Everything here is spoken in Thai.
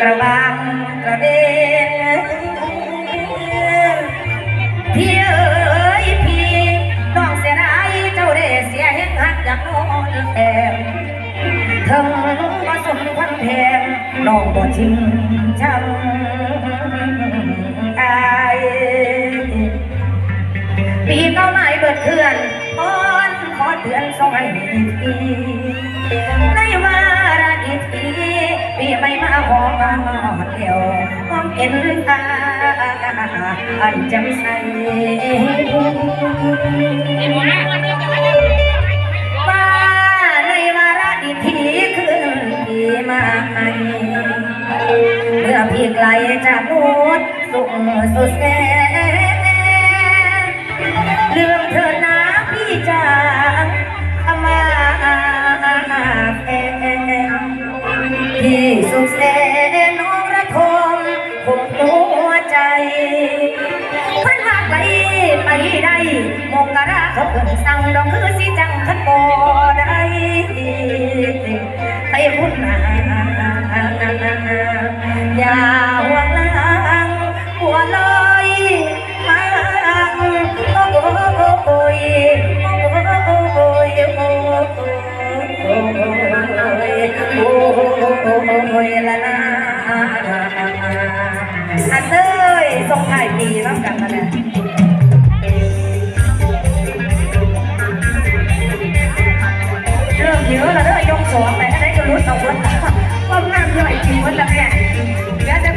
กระบางกระเด็นพี่เอ๋ยพี่น้องเสียดายเจ้าได้เสียเห็นหักอยากนอนแอบถึงมาสมควันแพงน้องบ่ทิ้งช่างอายปีเก้าไม้เบิดเถื่อนพอนขอเตือนสองให้ที ไม่มาหอมเดียวหอมเห็นตาอันจำใสว่าในวาระดีทีคืนปีใหม่เมื่อพี่ไกลจากนู้นสุขสุดแสน เขาเพิ่งสั่งดองคือสิจังขันบ่ได้ไปพุ่นนาอย่าห่วงลังหัวลอยมาโอ้โอ้ยโอ้โอ้ยโอ้ยโอ้ยละนะอันเอ้ยส่งท้ายปีแล้วกันมาเนี่ย สองไปถ้ได้ก็รู้สองวันความงามย่อยจริงวันละแม่แล้วจะ